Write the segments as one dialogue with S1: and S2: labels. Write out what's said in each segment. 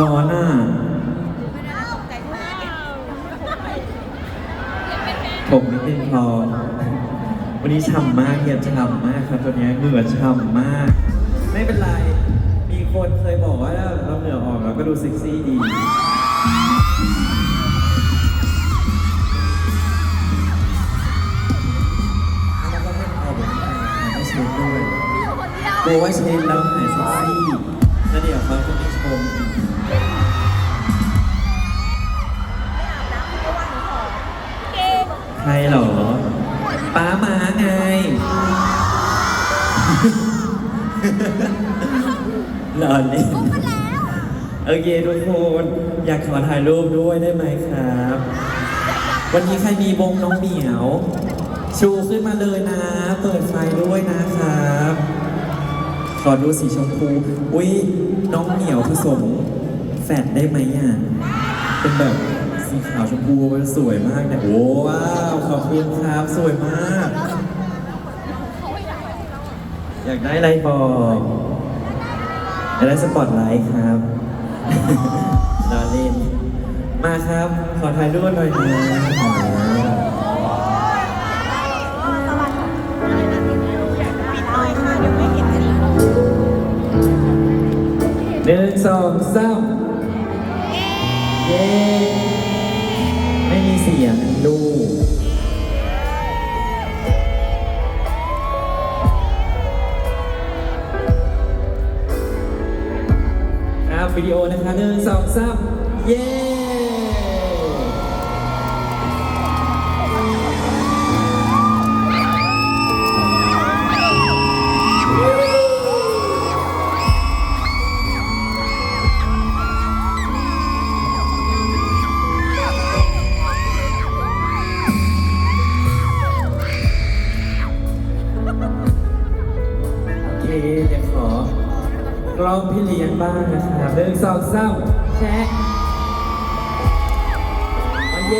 S1: ร้อนอะผมนิดนึงพอวันนี้ฉ่ำมากเฮียฉ่ำมากครับตัวเนี้ยเหงื่อฉ่ำมาก ไม่เป็นไร มีคนเคยบอกว่าเราเหงื่อออกเราก็ดูเซ็กซี่ดีแล้วก็ให้เอาแบบนี้ให้เชนด้วยกลัวว่าเชนแล้วหายเซ็กซี่แล้วเดี๋ยวเขาจะไม่ชม ป้ามาไง รอเล่นโอเคทุกคนอยากขอถ่ายรูปด้วยได้ไหมครับ วันนี้ใครมีวงน้องเหมียว ชูขึ้นมาเลยนะ เปิดไฟด้วยนะครับ ขอดูสีชมพู อุ้ยน้องเหมียวผสมแฟดได้ไหมอะ เป็นแบบ สีขาวชมพูมันสวยมากเนี่ยโอ้ว้าวขอบคุณครับสวยมาก อยากได้อะไรบอกอยากได้สปอตไลท์ครับรอเล่น มาครับ ขอถ่ายรูปหน่อยนะหนึ่งสองสามเย้ไม่มี เสียงลูกครับวิดีโอนะคะหนึ่งสองสามเย้ โอเคเดี๋ยวขอกล้องพี่เลี้ยงบ้างนะครับหนึ่งสองสามแชะโอเค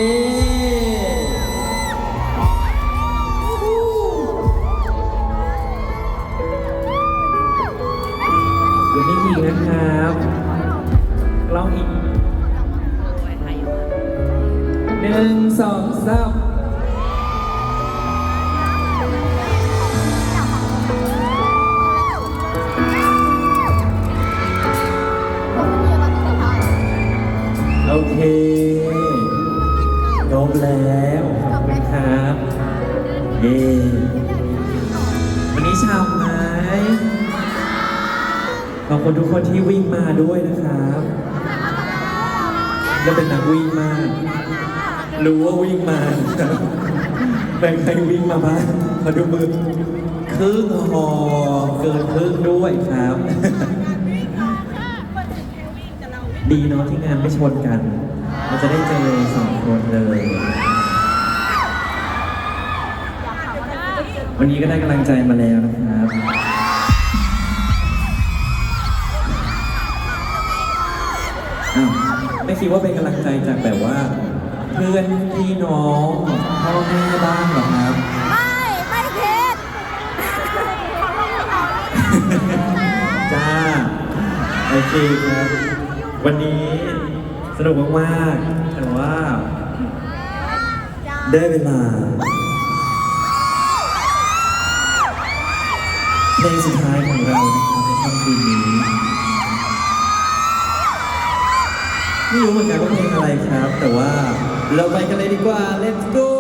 S1: เดี๋ยวนี้อีกนะครับกล้องอีกหนึ่งสองสาม โอเคครบแล้วขอบคุณครับเย้วันนี้ชาวไหมขอบคุณทุกคนที่วิ่งมาด้วยนะครับจะเป็นนักวิ่งมาก รู้ว่าวิ่งมาแบ่งใครวิ่งมาบ้างมาดูมือครึ่งหอเกินครึ่งด้วยครับ ดีเนาะที่งานไม่ชนกัน เราจะได้เจอสองคนเลย วันนี้ก็ได้กำลังใจมาแล้วนะครับอ้าวไม่คิดว่าเป็นกำลังใจจากแบบว่า เพื่อนพี่น้องพ่อแม่บ้างเหรอครับ
S2: ไม่ไม่ผิด
S1: จ้า โอเคครับ วันนี้สนุกมากๆแต่ว่า ได้เวลาเพลงสุดท้ายของเราในค่ำคืนนี้ไม่รู้เหมือนกันว่าเพลงอะไรครับ แต่ว่าเราไปกันเลยดีกว่า let's go